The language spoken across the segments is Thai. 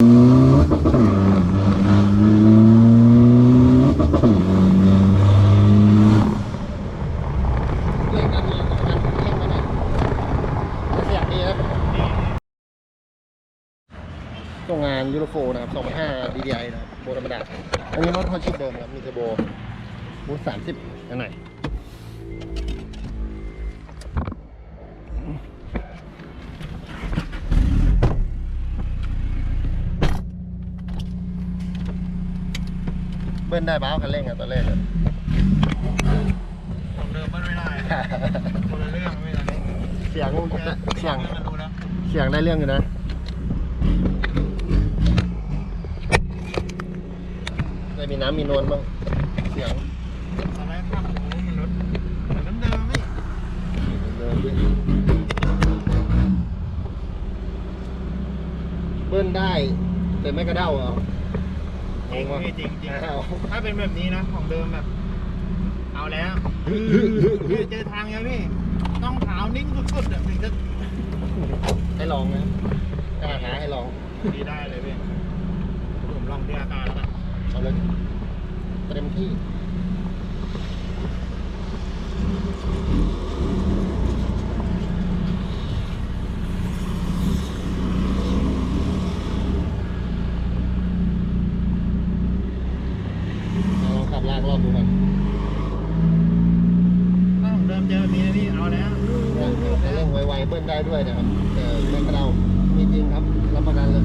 เล่นกันมาเล่นมาหน่อยเสียงดีครับตรงงานยูโรโฟนะครับ2005 DDI นะครับโบธรรมดา อันนี้รถฮอชิปเดิมครับ มีเทอร์โบบูท30อันไหน เบิ้ลได้บ้าคันเร่งอะตอนแรกอะผมเดิมมันไม่ได้คนละเรื่องไม่ได้เสียงเสียงมันรู้นะเสียงได้เรื่องอยู่นะได้มีน้ำมีนวลบ้างเสียงตอนแรกภาพผมมันรถเหมือนเดิมๆไม่เดินด้วยเบิ้ลได้แต่ไม่กระเด้าเหรอ จริงพี่จริงจริงอ้าวถ้าเป็นแบบนี้นะของเดิมแบบ เอาแล้วเจอทางยังพี่ต้องเท้านิ่งสุดๆอะถึงจะให้ลองนะกล้าท้าให้ลองดีได้เลยพี่ผมลองที่อาการแล้วกันเอาเลยเต็มที่ เอาลองขับลากรอบดูก่อน ถ้าของเดิมเจอแบบนี้นะพี่เอาแล้ว เร่งไวๆ เบิ้ลได้ด้วยนะครับแต่ไม่กระเดามีจริงครับรับประกันเลย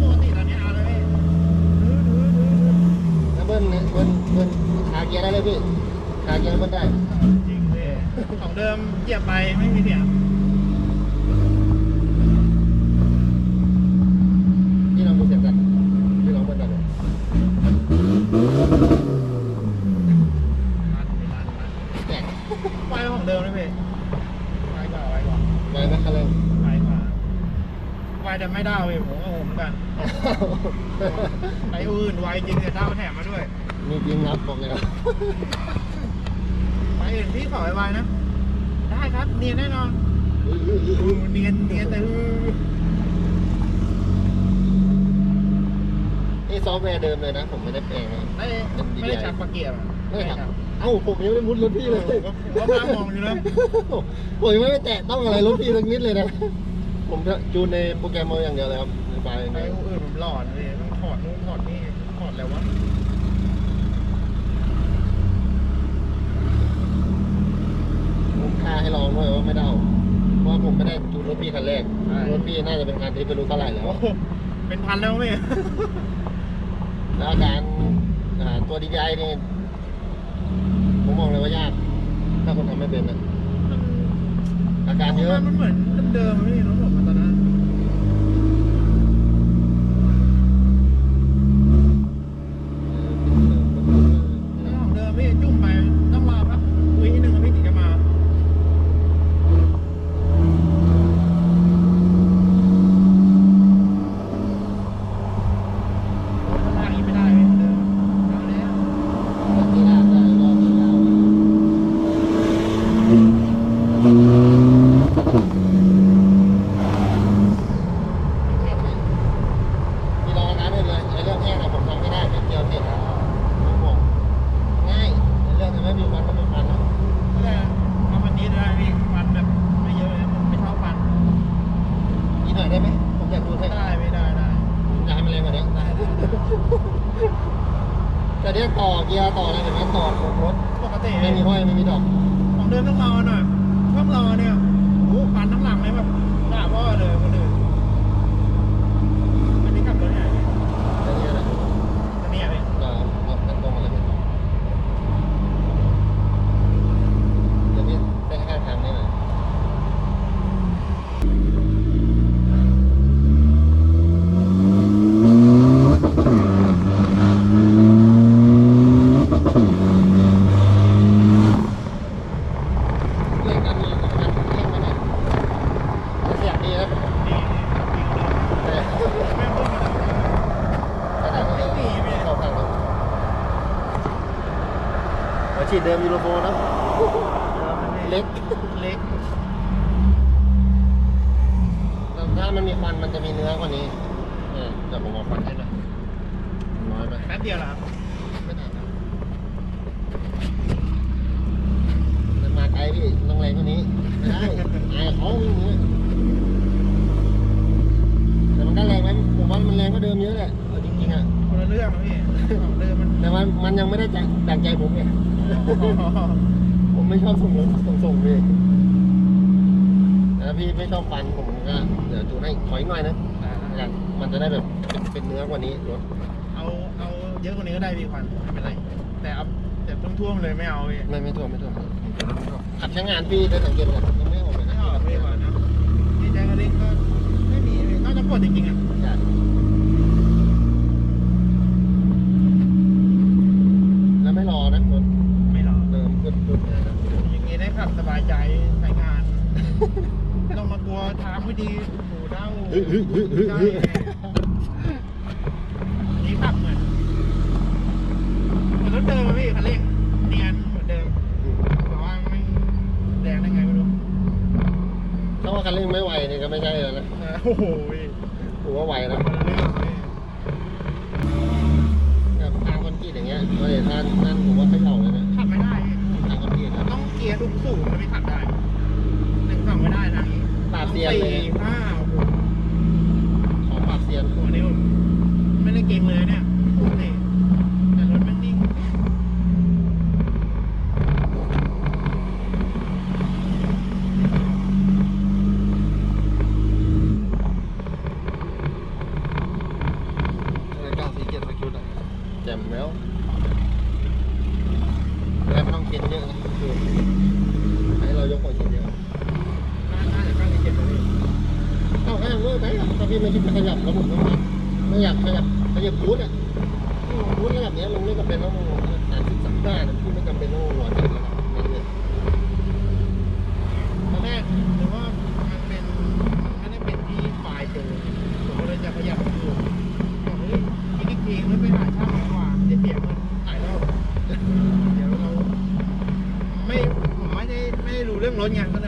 ปกติตอนนี้เอาเลยพี่ถ้าเบิ้ลเนี่ยเบิ้ลเบิ้ลขาเกียร์ได้เลยพี่ขาเกียร์เบิ้ลได้ จริงพี่ของเดิมเหยียบไปไม่มีเสียง ที่ลองดูเสียงกันที่ลองเบิ้ลกันเนี่ย รัดไม่รัดรัด แจก ไวกว่าของ เดิมเลยพี่ไวกว่าไวกว่าไวไหมคันเร่งไวกว่าไวแต่ไม่ได้พี่ผมก็โหเหมอนกันไออื่นไวจริงแต่ด้าวแถมมาด้วยมีจริงครับบอกเลยครับไออื่นพี่ขอไวๆนะ ได้ครับเนียนแน่นอนอู้เนียนเนียนแต่ นี่ซอฟต์แวร์เดิมเลยนะ ผมไม่ได้แปลงนะ ไม่ไม่ได้ชักปากเกียร์อะไม่ครับ เอ้าผมยังไม่ได้มุดรถพี่เลยผมก็มามองอยู่นะผมยังไม่ได้แตะต้องอะไรรถพี่สักนิดเลยนะ ผมจะจูนในโปรแกรมเอาอย่างเดียวเลยครับในไฟล์อย่างไอเดียวอื่นผมหลอนเลยต้องถอดนู่นถอดนี่ถอดแล้ววะผมค่าให้ลองด้วยว่าไม่เดาเพราะว่าผมไม่ได้จูนรถพี่คันแรก รถพี่น่าจะเป็นคันที่ไม่รู้เท่าไหร่แล้วโอ้โหเป็นพันแล้วพี่ แล้วอาการอ่าตัวดีใจนี่ผมมองเลยว่ายาก ถ้าคนทำไม่เป็นนะอาการเยอะมันเหมือนเดิมๆพี่รถผมมันตอนนั้นของเดิมพี่จุ่มไปต้องรอพักวิหนึ่งพี่ถึงจะมาโอ้ยถ้าลากอีกไม่ได้พี่เดิมเอาแล้ว ที่หน้าได้รอบที่แล้วพี่ลองนะได้เลยไอ้เรื่องแห้งอะผมทำไม่ได้เป็นเดียวเสร็จครับผมง่ายไอ้เรื่องจะไม่มีมันก็ไม่มันนะ แต่ทำอันนี้ได้พี่ฟันแบบไม่เยอะเลยผมไม่ชอบฟัน อีก หน่อยได้ไหมผมอยากดูให้ได้ไม่ได้ได้จะให้มันเร็วกว่านี้ได้ได้แต่เนี้ยต่อเกียร์ต่ออะไรแบบนี้ต่อของรถปกติไม่มีห้อยไม่มีดอกของเดิมต้องรอหน่อยช่วงรอเนี่ยโอ้โหฟันทั้งหลังเลยแบบด่าพ่อเลยคนอื่นอันนี้ขับรถไหนพี่ แต่เนี้ยนะ อันนี้อะพี่ ก็มันตรงอะไรไม่เดี๋ยวพี่ได้ค่าทางได้ไหม เล่นกันมาประมาณเล่นมาหน่อยเสียงดีนะ นี่นี่จริงเลย แต่ แม่งเพิ่งมา ขนาดนี้เข้าข้างเลยหัว ฉีดเดิมยูโรโฟนะเล็กเล็กต้องามันมีควันมันจะมีเนื้อกว่านี้เออแต่ผมเอาควันให้หน่อยน้อยไปแป๊บเดียวเหรอครับไม่นานครับมันมาไกลพี่ต้องแรงกว่านี้ไม่ได้อายเขาอย่างนี้แต่มันก็แรงไหมผมว่ามันแรงก็เดิมเยอะแหละเอาจริงๆอะคนละเรื่องนะพี่ของเดิมมันแต่มันมันยังไม่ได้ใจดังใจผมไง ผมไม่ชอบส่งรถส่งส่งพี่แล้วพี่ไม่ชอบฟันผมก็เดี๋ยวจูนให้ขออีกหน่อยนะอยากมันจะได้แบบเป็นเป็นเนื้อกว่านี้รถเอาเอาเยอะกว่านี้ก็ได้พี่ควันไม่เป็นไร แต่เอาแต่ท่วมๆเลยไม่เอาพี่ไม่ไม่ท่วมไม่ท่วมขับใช้งานพี่ได้สังเกตไหมยังไม่ออกเลยไม่นะออกพี่ควันนะดีใจกับเล็กก็ไม่มีพี่นอกจากปวดจริงๆอะ ใช่แล้วไม่รอนะรถ ไม่หร อยนะอย่างนี้ได้ขับสบายใจใช้งานไม่ต้องมากลัวทางไม่ดีหูเด้าเฮ้ยเฮ้ยเฮ้ยเฮ้ยเฮ้ยอันนี้ขับเหมือนเหมือนรถเดิมอะพี่คันเร่งเนียนเหมือนเดิมแต่ว่าไม่แรงได้ไงไม่รู้ถ้าว่าคันเร่งไม่ไหวนี่ก็ไม่ใช่แล้วนะเออโอ้โหพี่ผมว่าไหวนะคนละเรื่องพี่แบบทางคนกรีตอย่างเงี้ยเฮ้ยท่านนั่นผมว่าเขย่าเลย ต้องเกียร์ทุกสูงมันไม่ขับได้หนึ่งสองไม่ได้ทางนี้ปราบเซียนเลย สี่ห้าโอ้โหของปราบเซียนโอ้โหนี่ไม่ได้เก่งเลยเนี่ยนี่แต่รถมันนิ่ง รายการสีเกียรติสกิลอะแจ่มแล้วแล้วไม่ต้องกินเยอะนะคื อให้เรายกของกินเยอะน่าน่าจะข้างใจเก็บเลยเข้าแค่เมื่อไหร่ถ้าพี่ไม่คิดจะขยับแล้วผมต้องมาไม่อยากขยับขยับบูทอะบูทระดับนี้ลงนไม่จำเป็นต้องสามสิบสามห้าพี่ไม่จำเป็นต้องร้อยเจ็ดระดับนี้เลยตอนแรกหรือว่ามันเป็นมันไม่ได้เป็นที่ปลายตัวผมก็เลยจะขยับดูบอกเฮ้ยคิดอีกทีไม่ไปหาช่างดีกว่าเดี๋ยวเสียเงินหลายรอบเดี๋ยวเราไม่ผมไม่ได้ไม่ได้ รู้เรื่องรถไงก็เลย